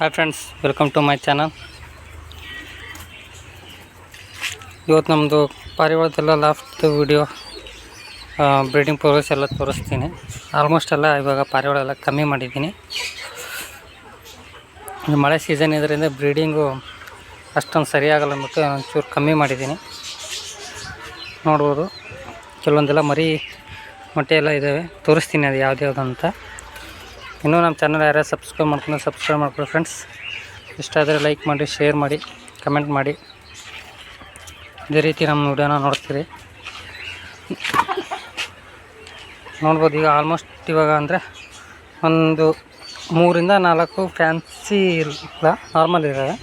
Hi friends welcome to my channel ಇವತ್ತು ನಮ್ಮದು ಪಾರಿವಾಳದೆಲ್ಲ ಲಾಸ್ಟ್ ವಿಡಿಯೋ ಬ್ರೀಡಿಂಗ್ ಪ್ರೋಗ್ರೆಸ್ ಎಲ್ಲ ತೋರಿಸ್ತೀನಿ. ಆಲ್ಮೋಸ್ಟ್ ಎಲ್ಲ ಇವಾಗ ಪಾರಿವಾಳ ಎಲ್ಲ ಕಮ್ಮಿ ಮಾಡಿದ್ದೀನಿ. ಮಳೆ ಸೀಸನ್ ಇದರಿಂದ ಬ್ರೀಡಿಂಗು ಅಷ್ಟೊಂದು ಸರಿಯಾಗಲ್ಲ ಅಂದ್ಬಿಟ್ಟು ಒಂಚೂರು ಕಮ್ಮಿ ಮಾಡಿದ್ದೀನಿ. ನೋಡ್ಬೋದು. ಕೆಲವೊಂದೆಲ್ಲ ಮರಿ ಮೊಟ್ಟೆ ಎಲ್ಲ ಇದ್ದಾವೆ ತೋರಿಸ್ತೀನಿ ಅದು ಯಾವ್ದು ಅಂತ. ಇನ್ನೂ ನಮ್ಮ ಚಾನಲ್ ಯಾರ್ಯಾರು ಸಬ್ಸ್ಕ್ರೈಬ್ ಮಾಡ್ಕೊಂಡು ಸಬ್ಸ್ಕ್ರೈಬ್ ಮಾಡ್ಕೊಳ್ಳಿ ಫ್ರೆಂಡ್ಸ್ ಇಷ್ಟ ಆದರೆ ಲೈಕ್ ಮಾಡಿ ಶೇರ್ ಮಾಡಿ ಕಮೆಂಟ್ ಮಾಡಿ. ಇದೇ ರೀತಿ ನಮ್ಮ ವಿಡಿಯೋನ ನೋಡ್ತೀರಿ. ನೋಡ್ಬೋದು ಈಗ ಆಲ್ಮೋಸ್ಟ್ ಇವಾಗ ಅಂದರೆ ಒಂದು ಮೂರಿಂದ ನಾಲ್ಕು ಫ್ಯಾನ್ಸಿ ಇಲ್ಲ ನಾರ್ಮಲ್ ಇರೋದು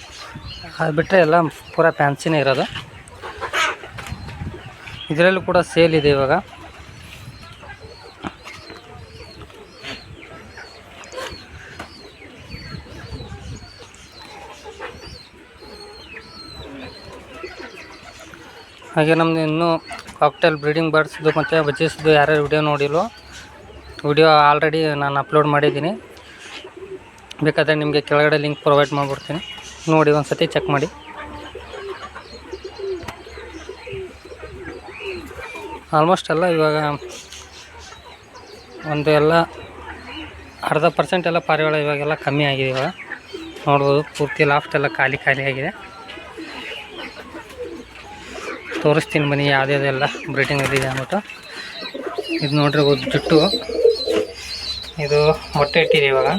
ಅದು ಬಿಟ್ಟರೆ ಎಲ್ಲ ಪೂರಾ ಫ್ಯಾನ್ಸಿನೇ ಇರೋದು. ಇದರಲ್ಲೂ ಕೂಡ ಸೇಲ್ ಇದೆ ಇವಾಗ. ಹಾಗೆ ನಮ್ದು ಇನ್ನೂ ಕಾಕ್ಟೇಲ್ ಬ್ರೀಡಿಂಗ್ ಬರ್ಡ್ಸ್ದು ಮತ್ತು ಬಜ್ಜಿಸ್ದು ಯಾರ್ಯಾರು ವಿಡಿಯೋ ನೋಡಿಲ್ವೋ ವಿಡಿಯೋ ಆಲ್ರೆಡಿ ನಾನು ಅಪ್ಲೋಡ್ ಮಾಡಿದ್ದೀನಿ. ಬೇಕಾದರೆ ನಿಮಗೆ ಕೆಳಗಡೆ ಲಿಂಕ್ ಪ್ರೊವೈಡ್ ಮಾಡಿಬಿಡ್ತೀನಿ. ನೋಡಿ ಒಂದು ಸತಿ ಚೆಕ್ ಮಾಡಿ. ಆಲ್ಮೋಸ್ಟ್ ಎಲ್ಲ ಇವಾಗ ಒಂದು ಎಲ್ಲ ಅರ್ಧ ಪರ್ಸೆಂಟ್ ಎಲ್ಲ ಪಾರಿವಾಳ ಇವಾಗೆಲ್ಲ ಕಮ್ಮಿ ಆಗಿದೆ ಇವಾಗ. ನೋಡ್ಬೋದು, ಪೂರ್ತಿ ಲಾಫ್ಟ್ ಎಲ್ಲ ಖಾಲಿ ಖಾಲಿ ಆಗಿದೆ. ತೋರಿಸ್ತೀನಿ ಬನ್ನಿ ಯಾವುದ್ಯಾವುದೆಲ್ಲ ಇದೆ ಅಂದ್ಬಿಟ್ಟು. ಇದು ನೋಡ್ರಿ ಜುಟ್ಟು. ಇದು ಮೊಟ್ಟೆ ಇಟ್ಟಿದೆ ಇವಾಗ.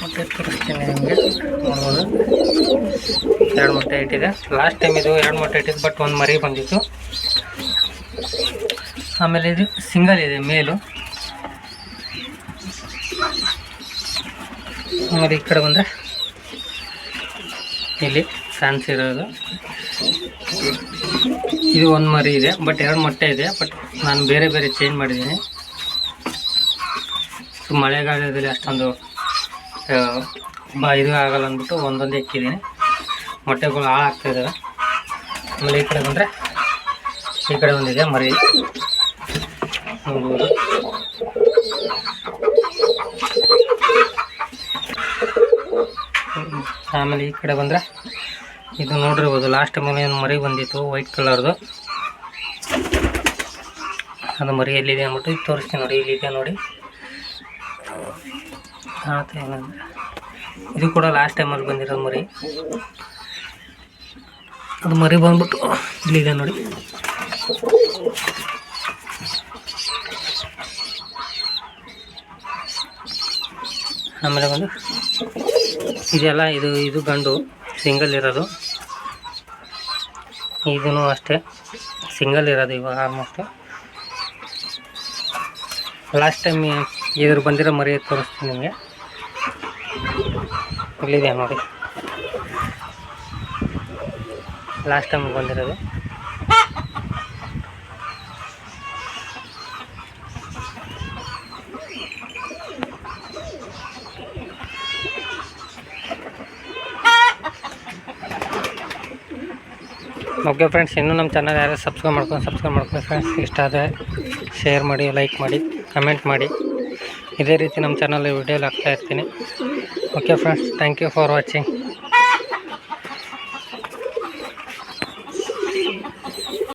ಮೊಟ್ಟೆ ತೋರಿಸ್ತೀನಿ ನಿಮಗೆ, ನೋಡ್ಬೋದು. ಎರಡು ಮೊಟ್ಟೆ ಇಟ್ಟಿದೆ. ಲಾಸ್ಟ್ ಟೈಮ್ ಇದು ಎರಡು ಮೊಟ್ಟೆ ಇಟ್ಟಿದ್ದು ಬಟ್ ಒಂದು ಮರಿ ಬಂದಿತ್ತು. ಆಮೇಲೆ ಇದು ಸಿಂಗಲ್ ಇದೆ, ಮೇಲು. ಆಮೇಲೆ ಈ ಕಡೆ ಬಂದರೆ ಇಲ್ಲಿ. ಫ್ಯಾನ್ಸ್ ಇರೋದು. ಇದು ಒಂದು ಮರಿ ಇದೆ, ಬಟ್ ಎರಡು ಮೊಟ್ಟೆ ಇದೆ, ಬಟ್ ನಾನು ಬೇರೆ ಬೇರೆ ಚೇಂಜ್ ಮಾಡಿದ್ದೀನಿ. ಸೊ ಮಳೆಗಾಲದಲ್ಲಿ ಅಷ್ಟೊಂದು ಬಾ ಇದು ಆಗಲ್ಲ ಅಂದ್ಬಿಟ್ಟು ಒಂದೊಂದು ಇಕ್ಕಿದ್ದೀನಿ. ಮೊಟ್ಟೆಗಳು ಹಾಳಾಗ್ತಾ ಇದ್ದಾವೆ ಆಮೇಲೆ ಈ ಕಡೆ ಬಂದರೆ ಈ ಕಡೆ ಒಂದಿದೆ ಮರಿ. ನೋಡ್ಬೋದು. ಆಮೇಲೆ ಈ ಕಡೆ ಬಂದರೆ ಇದು ನೋಡಿರ್ಬೋದು ಲಾಸ್ಟ್ ಟೈಮ್ ಏನು ಮರಿ ಬಂದಿತ್ತು ವೈಟ್ ಕಲರ್ದು ಅದು ಮರಿ ಎಲ್ಲಿದೆ ಅಂದ್ಬಿಟ್ಟು ತೋರಿಸ್ತೀನಿ ನೋಡಿ ಇಲ್ಲಿದೆ ನೋಡಿ. ಇದು ಕೂಡ ಲಾಸ್ಟ್ ಟೈಮಲ್ಲಿ ಬಂದಿರೋ ಮರಿ. ಅದು ಮರಿ ಬಂದ್ಬಿಟ್ಟು ಇಲ್ಲಿದೆ ನೋಡಿ. ಆಮೇಲೆ ಬಂದು ಇದೆಲ್ಲ, ಇದು ಇದು ಗಂಡು. ಸಿಂಗಲ್ ಇರೋದು. ಇದೂ ಅಷ್ಟೇ. ಸಿಂಗಲ್ ಇರೋದು ಇವಾಗ ಆಲ್ಮೋಸ್ಟ್ ಲಾಸ್ಟ್ ಟೈಮ್ ಇದ್ರ ಬಂದಿರೋ ಮರಿ ತೋರಿಸ್ತೀನಿ ನಿಮಗೆ. ಇಲ್ಲಿದೆ ನೋಡಿ. ಲಾಸ್ಟ್ ಟೈಮ್ ಬಂದಿರೋದು. ಓಕೆ ಫ್ರೆಂಡ್ಸ್, ಇನ್ನೂ ನಮ್ಮ ಚಾನಲ್ ಯಾರು ಸಬ್ಸ್ಕ್ರೈಬ್ ಮಾಡ್ಕೊಂಡು ಸಬ್ಸ್ಕ್ರೈಬ್ ಮಾಡ್ಕೊಂಡು ಫ್ರೆಂಡ್ಸ್ ಇಷ್ಟ ಆದರೆ ಶೇರ್ ಮಾಡಿ ಲೈಕ್ ಮಾಡಿ ಕಮೆಂಟ್ ಮಾಡಿ. ಇದೇ ರೀತಿ ನಮ್ಮ ಚಾನಲ್ ವಿಡಿಯೋಲಿ ಹಾಕ್ತಾ ಇರ್ತೀನಿ. Okay friends thank you for watching